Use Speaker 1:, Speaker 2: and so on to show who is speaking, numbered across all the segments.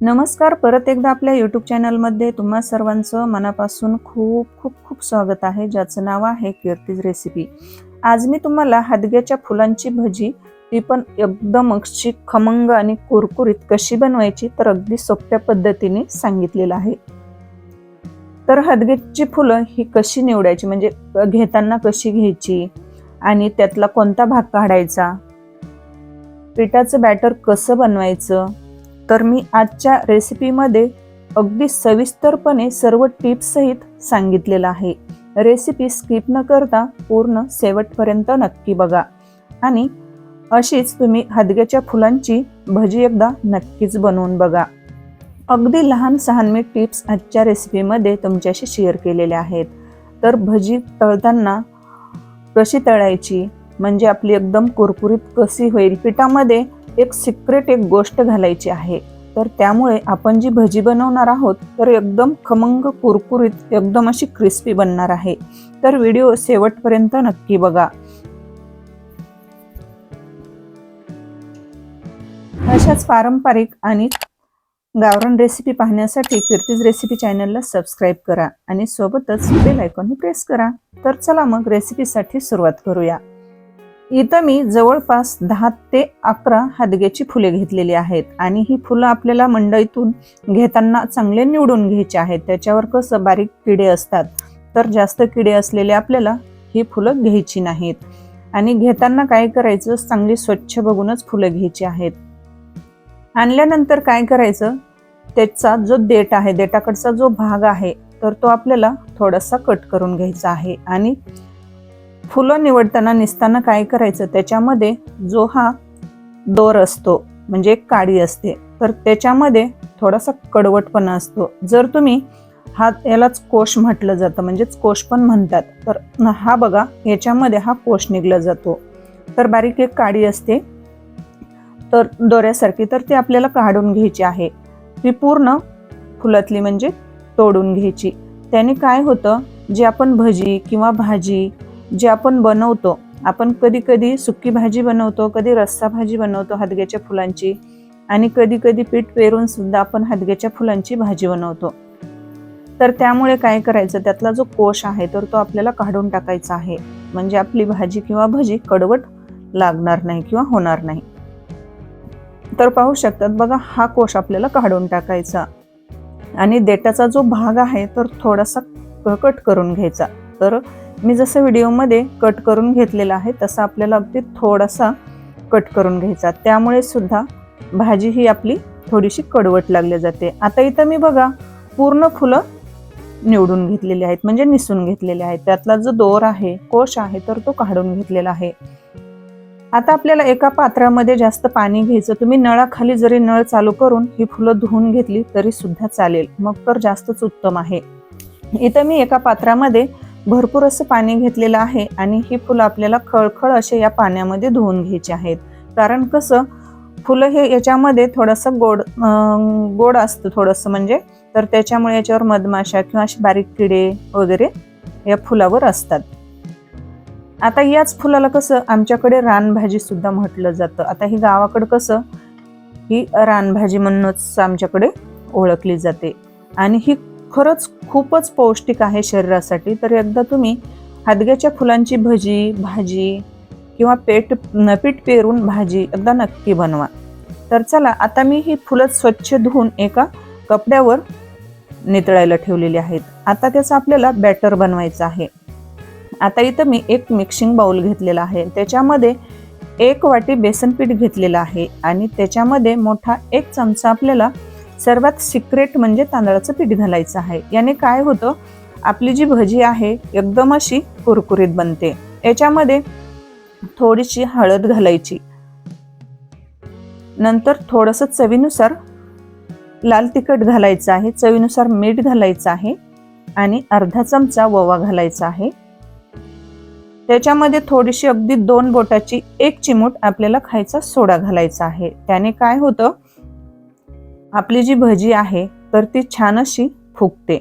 Speaker 1: नमस्कार परत एकदा आपल्या यूट्यूब चॅनलमध्ये तुम्हा सर्वांचं मनापासून खूप खूप खूप स्वागत आहे ज्याचं नाव आहे कीर्तीज रेसिपी आज मी तुम्हाला हदग्याच्या फुलांची भजी ती पण एकदम अक्षी खमंग आणि कुरकुरीत कशी बनवायची तर अगदी सोप्या पद्धतीने सांगितलेलं आहे. तर हदग्याची फुलं ही कशी निवडायची म्हणजे घेताना कशी घ्यायची आणि त्यातला कोणता भाग काढायचा पिठाचं बॅटर कसं बनवायचं तर मी आजच्या रेसिपीमध्ये अगदी सविस्तरपणे सर्व टिप्ससहित सांगितलेलं आहे. रेसिपी स्किप न करता पूर्ण शेवटपर्यंत नक्की बघा. आणि अशीच तुम्ही हदग्याच्या फुलांची भजी एकदा नक्कीच बनवून बघा. अगदी लहान सहान मी टिप्स आजच्या रेसिपीमध्ये तुमच्याशी शेअर केलेल्या आहेत. तर भजी तळताना कशी तळायची? म्हणजे आपली एकदम कुरकुरीत कशी होईल? पिठामध्ये एक सिक्रेट एक गोष्ट घालायची आहे. तर त्यामुळे आपण जी भजी बनवणार आहोत तर एकदम खमंग कुरकुरीत एकदम अशी क्रिस्पी बनणार आहे. तर व्हिडिओ शेवटपर्यंत नक्की बघा. अशाच पारंपरिक आणि गावरान रेसिपी पाहण्यासाठी कीर्तीज रेसिपी चॅनलला सबस्क्राईब करा आणि सोबतच बेल आयकॉनही प्रेस करा. तर चला मग रेसिपीसाठी सुरुवात करूया. इथं मी जवळपास दहा ते अकरा हादग्याची फुले घेतलेली आहेत आणि ही फुलं आपल्याला मंडईतून घेताना चांगले निवडून घ्यायचे आहेत. त्याच्यावर कसं बारीक किडे असतात तर जास्त किडे असलेले आपल्याला ही फुलं घ्यायची नाहीत. आणि घेताना काय करायचं चांगली स्वच्छ बघूनच फुलं घ्यायची आहेत. आणल्यानंतर काय करायचं त्याचा जो देठ आहे देठाकडचा जो भाग आहे तर तो आपल्याला थोडासा कट करून घ्यायचा आहे. आणि फुलं निवडताना निसताना काय करायचं? त्याच्यामध्ये जो हा दोर असतो म्हणजे एक काडी असते तर त्याच्यामध्ये थोडासा कडवटपणा असतो. जर तुम्ही हा यालाच कोश म्हटलं जातं म्हणजेच कोश पण म्हणतात. तर हा बघा याच्यामध्ये हा कोश निघला जातो. तर बारीक एक काडी असते. तर दोऱ्यासारखी तर ती आपल्याला काढून घ्यायची आहे. ती पूर्ण फुलातली म्हणजे तोडून घ्यायची. त्याने काय होतं? जे आपण भजी किंवा भाजी जे आपण बनवतो आपण कधी कधी सुकी भाजी बनवतो कधी रस्सा भाजी बनवतो हदग्याच्या फुलांची आणि कधी कधी पीठ पेरून सुद्धा आपण हदग्याच्या फुलांची भाजी बनवतो. तर त्यामुळे काय करायचं? त्यातला जो कोश आहे तर तो आपल्याला काढून टाकायचा आहे. म्हणजे आपली भाजी किंवा भजी कडवट लागणार नाही किंवा होणार नाही. तर पाहू शकतात बघा हा कोश आपल्याला काढून टाकायचा. आणि देटाचा जो भाग आहे तर थोडासा कट करून घ्यायचा. तर मी जसं व्हिडिओमध्ये कट करून घेतलेला आहे तसा आपल्याला अगदी थोडासा कट करून घ्यायचा. त्यामुळे सुद्धा भाजी ही आपली थोडीशी कडवट लागली जाते. आता इथं मी बघा पूर्ण फुलं निवडून घेतलेली आहेत म्हणजे निसून घेतलेले आहेत. त्यातला जो दोर आहे कोश आहे तर तो काढून घेतलेला आहे. आता आपल्याला एका पात्रामध्ये जास्त पाणी घ्यायचं तुम्ही नळाखाली जरी नळ चालू करून ही फुलं धुवून घेतली तरी सुद्धा चालेल. मग तर जास्तच उत्तम आहे. इथं मी एका पात्रामध्ये भरपूर असं पाणी घेतलेलं आहे आणि ही फुलं आपल्याला खळखळ असे या पाण्यामध्ये धुवून घ्यायची आहेत. कारण कसं फुलं हे याच्यामध्ये थोडंसं गोड गोड असतं थोडंसं म्हणजे. तर त्याच्यामुळे याच्यावर मधमाशा किंवा असे बारीक किडे वगैरे या फुलावर असतात. आता याच फुलाला कसं आमच्याकडे रानभाजी सुद्धा म्हटलं जातं. आता ही गावाकडं कसं ही रानभाजी म्हणूनच आमच्याकडे ओळखली जाते. आणि ही खरंच खूपच पौष्टिक आहे शरीरासाठी. तर एकदा तुम्ही हादग्याच्या फुलांची भजी भाजी किंवा पेट पीठ पेरून भाजी एकदा नक्की बनवा. तर चला आता मी ही फुलं स्वच्छ धुवून एका कपड्यावर नितळायला ठेवलेली आहेत. आता त्याचं आपल्याला बॅटर बनवायचं आहे. आता इथं मी एक मिक्सिंग बाउल घेतलेला आहे. त्याच्यामध्ये एक वाटी बेसन पीठ घेतलेलं आहे आणि त्याच्यामध्ये मोठा एक चमचा आपल्याला सर्वात सिक्रेट म्हणजे तांदळाचं पीठ घालायचं आहे. याने काय होतं? आपली जी भजी आहे एकदम अशी कुरकुरीत बनते. याच्यामध्ये थोडीशी हळद घालायची. नंतर थोडंसं चवीनुसार लाल तिखट घालायचं आहे चवीनुसार मीठ घालायचं आहे आणि अर्धा चमचा ववा घालायचा आहे. त्याच्यामध्ये थोडीशी अगदी दोन बोटाची एक चिमूट आपल्याला खायचा सोडा घालायचा आहे. त्याने काय होतं? आपली जी भजी आहे तर ती छान अशी फुगते.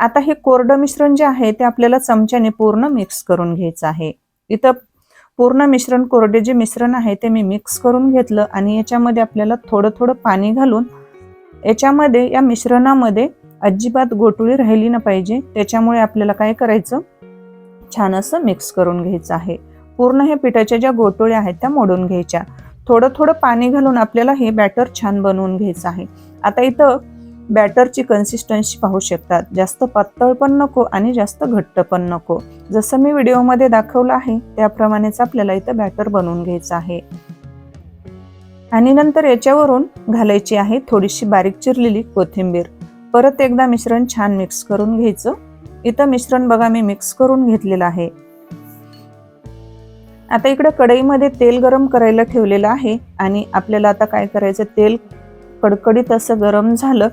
Speaker 1: आता हे कोरडं मिश्रण जे आहे ते आपल्याला चमच्याने पूर्ण मिक्स करून घ्यायचं आहे. इथं पूर्ण मिश्रण कोरडे जे मिश्रण आहे ते मी मिक्स करून घेतलं आणि याच्यामध्ये आपल्याला थोडं थोडं पाणी घालून याच्यामध्ये या मिश्रणामध्ये अजिबात गोटुळी राहिली ना पाहिजे. त्याच्यामुळे आपल्याला काय करायचं? छान असं मिक्स करून घ्यायचं आहे. पूर्ण हे पिठाच्या ज्या गोटुळ्या आहेत त्या मोडून घ्यायच्या. थोडं थोडं पाणी घालून आपल्याला हे बॅटर छान बनवून घ्यायचं आहे. आता इथं बॅटरची कन्सिस्टन्सी पाहू शकतात. जास्त पातळ पण नको आणि जास्त घट्ट पण नको. जसं मी व्हिडिओमध्ये दाखवलं आहे त्याप्रमाणेच आपल्याला इथं बॅटर बनवून घ्यायचं आहे. आणि नंतर याच्यावरून घालायची आहे थोडीशी बारीक चिरलेली कोथिंबीर. परत एकदा मिश्रण छान मिक्स करून घ्यायचं. इथं मिश्रण बघा मी मिक्स करून घेतलेलं आहे. आता इकडे कढईमध्ये तेल गरम करायला ठेवलेलं आहे आणि आपल्याला आता काय करायचं तेल कडकडीत असं गरम झालं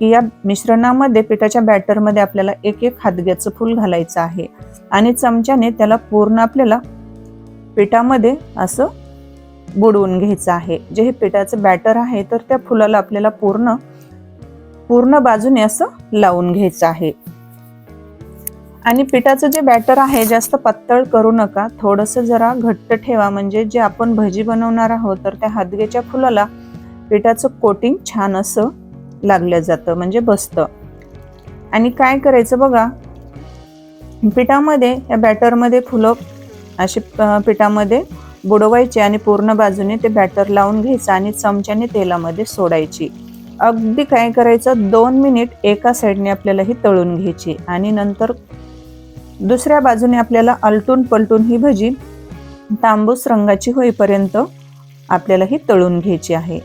Speaker 1: की या मिश्रणामध्ये पिठाच्या बॅटरमध्ये आपल्याला एक एक हातग्याचं फूल घालायचं आहे आणि चमच्याने त्याला पूर्ण आपल्याला पिठामध्ये असं बुडवून घ्यायचं आहे. जे हे पिठाचं बॅटर आहे तर त्या फुलाला आपल्याला पूर्ण पूर्ण बाजूने असं लावून घ्यायचं आहे. आणि पिठाचं जे बॅटर आहे जास्त पातळ करू नका. थोडंसं जरा घट्ट ठेवा. म्हणजे जे आपण भजी बनवणार आहोत तर त्या हादग्याच्या फुलाला पिठाचं कोटिंग छान असं लागलं जातं. म्हणजे बसतं. आणि काय करायचं बघा? पिठामध्ये या बॅटरमध्ये फुलं अशी पिठामध्ये बुडवायचे आणि पूर्ण बाजूने ते बॅटर लावून घ्यायचं आणि चमच्याने तेलामध्ये सोडायची. अगदी काय करायचं? दोन मिनिट एका साईडने आपल्याला ही तळून घ्यायची. आणि नंतर दुसऱ्या बाजूने आपल्याला अलटून पलटून ही भजी तांबूस रंगाची होईपर्यंत आपल्याला ही तळून घ्यायची आहे.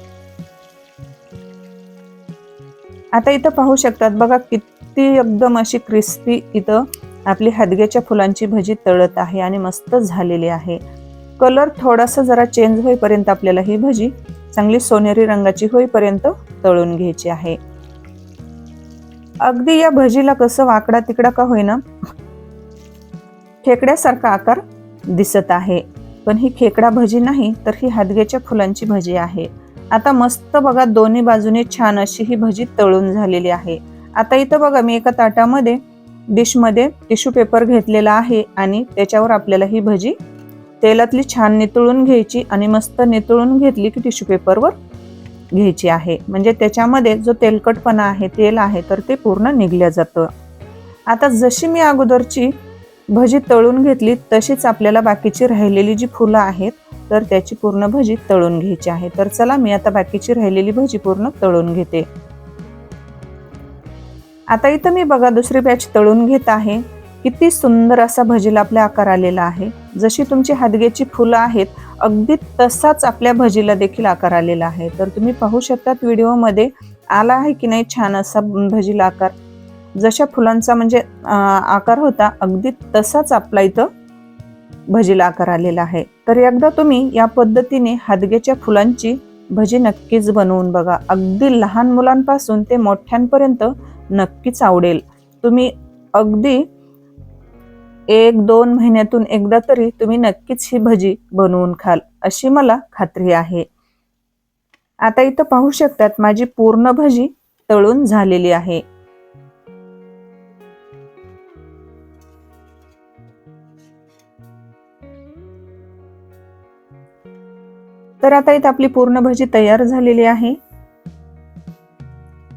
Speaker 1: आता इथं पाहू शकतात बघा किती एकदम अशी क्रिस्पी इथं आपली हदग्याच्या फुलांची भजी तळत आहे आणि मस्त झालेली आहे. कलर थोडासा जरा चेंज होईपर्यंत आपल्याला ही भजी चांगली सोनेरी रंगाची होईपर्यंत तळून घ्यायची आहे. अगदी या भजीला कसं वाकडा तिकडा का होईना खेकड्यासारखा आकार दिसत आहे. पण ही खेकडा भजी नाही तर ही हादग्याच्या फुलांची भजी आहे. आता मस्त बघा दोन्ही बाजूने छान अशी ही भजी तळून झालेली आहे. आता इथं बघा मी एका ताटामध्ये डिशमध्ये टिश्यू पेपर घेतलेला आहे आणि त्याच्यावर आपल्याला ही भजी तेलातली छान नितळून घ्यायची आणि मस्त नितळून घेतली की टिश्यू पेपरवर घ्यायची आहे. म्हणजे त्याच्यामध्ये जो तेलकटपणा आहे तेल आहे तर ते पूर्ण निघल्या जातं. आता जशी मी अगोदरची भजी तळून घेतली तशीच आपल्याला बाकीची राहिलेली जी फुलं आहेत तर त्याची पूर्ण भजी तळून घ्यायची आहे. तर चला मी आता बाकीची राहिलेली भजी पूर्ण तळून घेते. आता इथं मी बघा दुसरी बॅच तळून घेत आहे. किती सुंदर असा भजीला आपल्या आकार आलेला आहे. जशी तुमची हादग्याची फुलं आहेत अगदी तसाच आपल्या भजीला देखील आकार आलेला आहे. तर तुम्ही पाहू शकतात व्हिडिओमध्ये आला आहे की नाही छान असा भजीला आकार. जशा फुलांचा म्हणजे आकार होता अगदी तसाच आपला इथं भजीला आकार आलेला आहे. तर एकदा तुम्ही या पद्धतीने हादग्याच्या फुलांची भजी नक्कीच बनवून बघा. अगदी लहान मुलांपासून ते मोठ्यांपर्यंत नक्कीच आवडेल. तुम्ही अगदी एक दोन महिन्यातून एकदा तरी तुम्ही नक्कीच ही भजी बनवून खाल अशी मला खात्री आहे. आता इथं पाहू शकतात माझी पूर्ण भजी तळून झालेली आहे. तर आता इथे आपली पूर्ण भजी तयार झालेली आहे.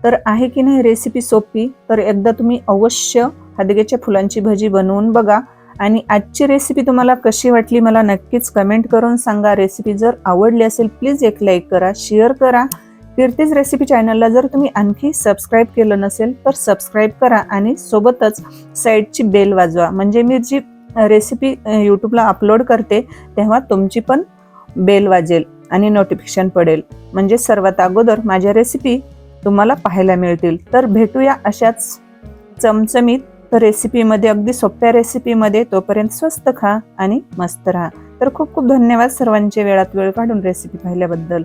Speaker 1: तर आहे की नाही रेसिपी सोपी? तर एकदा तुम्ही अवश्य हदगेच्या फुलांची भजी बनवून बघा. आणि आजची रेसिपी तुम्हाला कशी वाटली मला नक्कीच कमेंट करून सांगा. रेसिपी जर आवडली असेल प्लीज एक लाईक करा शेअर करा. कीर्तीज रेसिपी चॅनलला जर तुम्ही आणखी सबस्क्राईब केलं नसेल तर सबस्क्राईब करा आणि सोबतच साईडची बेल वाजवा. म्हणजे मी जी रेसिपी यूट्यूबला अपलोड करते तेव्हा तुमची पण बेल वाजेल. आणि नोटिफिकेशन पडेल. म्हणजे सर्वात अगोदर माझ्या रेसिपी तुम्हाला पाहायला मिळतील. तर भेटूया अशाच चमचमीत रेसिपीमध्ये अगदी सोप्या रेसिपीमध्ये तोपर्यंत स्वस्त खा आणि मस्त राहा. तर खूप खूप धन्यवाद सर्वांचे वेळात वेळ काढून रेसिपी पाहिल्याबद्दल.